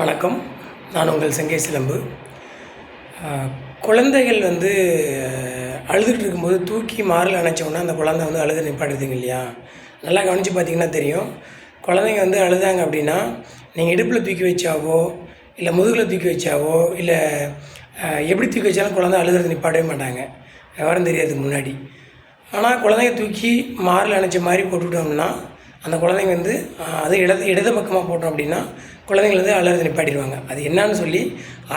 வணக்கம். நான் உங்கள் செங்கை சிலம்பு. குழந்தைகள் வந்து அழுதுகிட்டு இருக்கும்போது தூக்கி மாரில் அணைச்சோன்னா அந்த குழந்தை வந்து அழுது நிப்பாட்டுதுங்க இல்லையா? நல்லா கவனித்து பார்த்தீங்கன்னா தெரியும். குழந்தைங்க வந்து அழுதாங்க அப்படின்னா நீங்கள் இடுப்பில் தூக்கி வச்சாவோ இல்லை முதுகில் தூக்கி வச்சாவோ இல்லை எப்படி தூக்கி வச்சாலும் குழந்தை அழுகிறது நிப்பாடவே மாட்டாங்க. விவரம் தெரியாதுக்கு முன்னாடி. ஆனால் குழந்தைங்க தூக்கி மாரில் அணைச்ச மாதிரி போட்டுவிட்டோம்னா அந்த குழந்தைங்க வந்து அது இடது இடது பக்கமாக போட்டோம் அப்படின்னா குழந்தைங்க வந்து அலர்ஜி நிப்பாட்டிடுவாங்க. அது என்னன்னு சொல்லி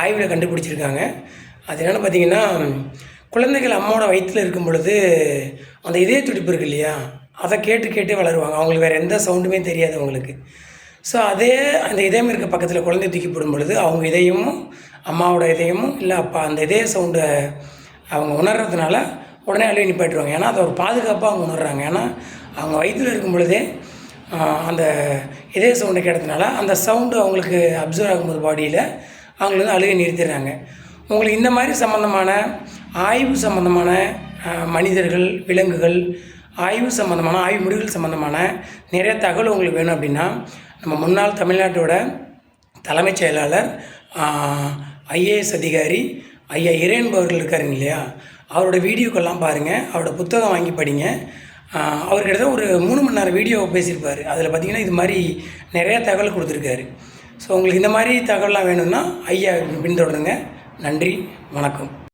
ஆய்வில் கண்டுபிடிச்சிருக்காங்க. அது என்னென்னு பார்த்தீங்கன்னா குழந்தைகள் அம்மாவோட வயிற்றில் இருக்கும் பொழுது அந்த இதய துடிப்பு இருக்கு இல்லையா அதை கேட்டு கேட்டு வளருவாங்க. அவங்களுக்கு வேறு எந்த சவுண்டுமே தெரியாது அவங்களுக்கு. ஸோ அதே அந்த இதயம் இருக்க பக்கத்தில் குழந்தை தூக்கி போடும் பொழுது அவங்க இதயமும் அம்மாவோட இதயமும் இல்லை அப்பா அந்த இதய சவுண்டை அவங்க உணர்றதுனால உடனே அழுவி நிப்பாட்டுருவாங்க ஏன்னா அதை ஒரு பாதுகாப்பாக அவங்க உணர்றாங்க. ஏன்னா அவங்க வயிற்றில் இருக்கும் பொழுதே அந்த இதய சவுண்டை கேட்டதுனால அந்த சவுண்டு அவங்களுக்கு அப்சர்வ் ஆகும்போது பாடியில் அவங்கள வந்து அழுகை நிறுத்திடுறாங்க. உங்களுக்கு இந்த மாதிரி சம்மந்தமான ஆய்வு சம்மந்தமான மனிதர்கள் விலங்குகள் ஆய்வு சம்மந்தமான ஆய்வு முடிவுகள் சம்மந்தமான நிறைய தகவல் உங்களுக்கு வேணும் அப்படின்னா நம்ம முன்னாள் தமிழ்நாட்டோட தலைமைச் செயலாளர் ஐஏஎஸ் அதிகாரி ஐயா இறையன்பவர்கள் இருக்காருங்க இல்லையா? அவரோட வீடியோக்கெல்லாம் பாருங்கள் அவரோட புத்தகம் வாங்கி படிங்க. அவர் கிட்டத்தட்ட ஒரு மூணு மணி நேரம் வீடியோ பேசியிருப்பார். அதில் பார்த்தீங்கன்னா இது மாதிரி நிறைய தகவல் கொடுத்துருக்காரு. ஸோ உங்களுக்கு இந்த மாதிரி தகவல்லாம் வேணும்னா ஐயா பின்தொடருங்க. நன்றி வணக்கம்.